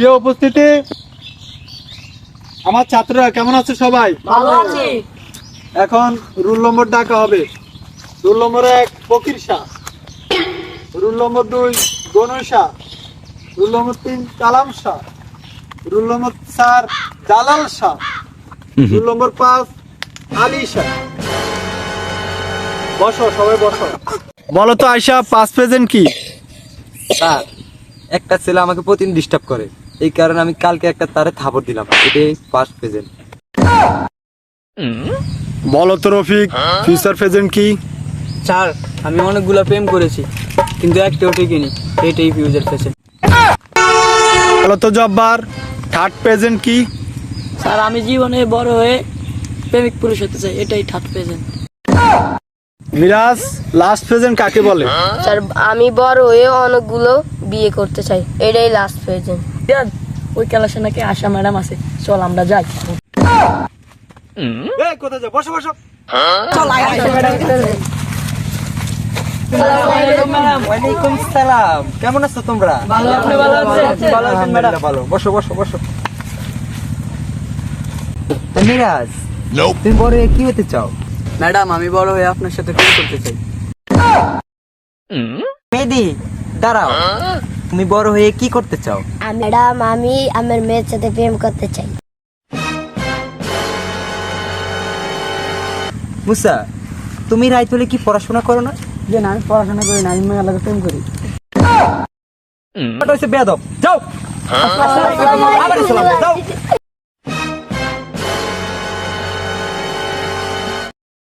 প্রিয় উপস্থিতি? আমার ছাত্ররা কেমন আছে সবাই? ভালো আছি। এখন রুল নম্বর ডাকা হবে। রুল নম্বর এক ফকির শাহ। রুল নম্বর দুই গনু শাহ। রুল নম্বর তিন কালাম শাহ। রুল নম্বর চার জালাল শাহ। রুল নম্বর পাঁচ আলী শাহ। বসো সবাই বসো। বলো তো আয়সা পাঁচ প্রেজেন্ট কি? স্যার একটা ছেলে আমাকে প্রতিদিন ডিস্টার্ব করে। এই কারণে আমি কালকে একটা তারে থাপড় দিলাম। এটাই ফার্স্ট প্রেজেন্ট বলো তো রফিক ফিউচার প্রেজেন্ট কি? স্যার আমি অনেকগুলো প্রেম করেছি কিন্তু একটাও টিকিনি। এটাই ফিউচার ফেসে বলো তো জব্বার থার্ড প্রেজেন্ট কি? স্যার আমি জীবনে বড় হয়ে প্রেমিক পুরুষ হতে চাই এটাই third present Miraj last present কাকে বলে? স্যার আমি বড় হয়ে অনেকগুলো বিয়ে করতে চাই। এটাই লাস্ট প্রেজেন্ট ওই ক্লাসে নাকি আশা ম্যাডাম আছে। চল আমরা যাই। কোথায় বসো বসো। ওয়ালাইকুম কেমন আছো তোমরা? ভালো আপনি ভালো আছেন? ভালো আলহামদুলিল্লাহ ভালো। বসো বসো বসো। মিরাজ তুমি বড় হয়ে কি হতে চাও? ম্যাডাম আমি বড় হয়ে আপনার সাথে করতে চাই। মেহেদি দাঁড়াও। তুমি বড় হয়ে কি করতে চাও? ম্যাডাম আমি আমার মেয়ের সাথে প্রেম করতে চাই। মুসা তুমি রাইত হলে কি পড়াশোনা করো না? যে না আমি পড়াশোনা করি না আমি মেয়ে আলাদা প্রেম করি। ওটা হচ্ছে বেয়াদব। যাও। আবার সালাম যাও।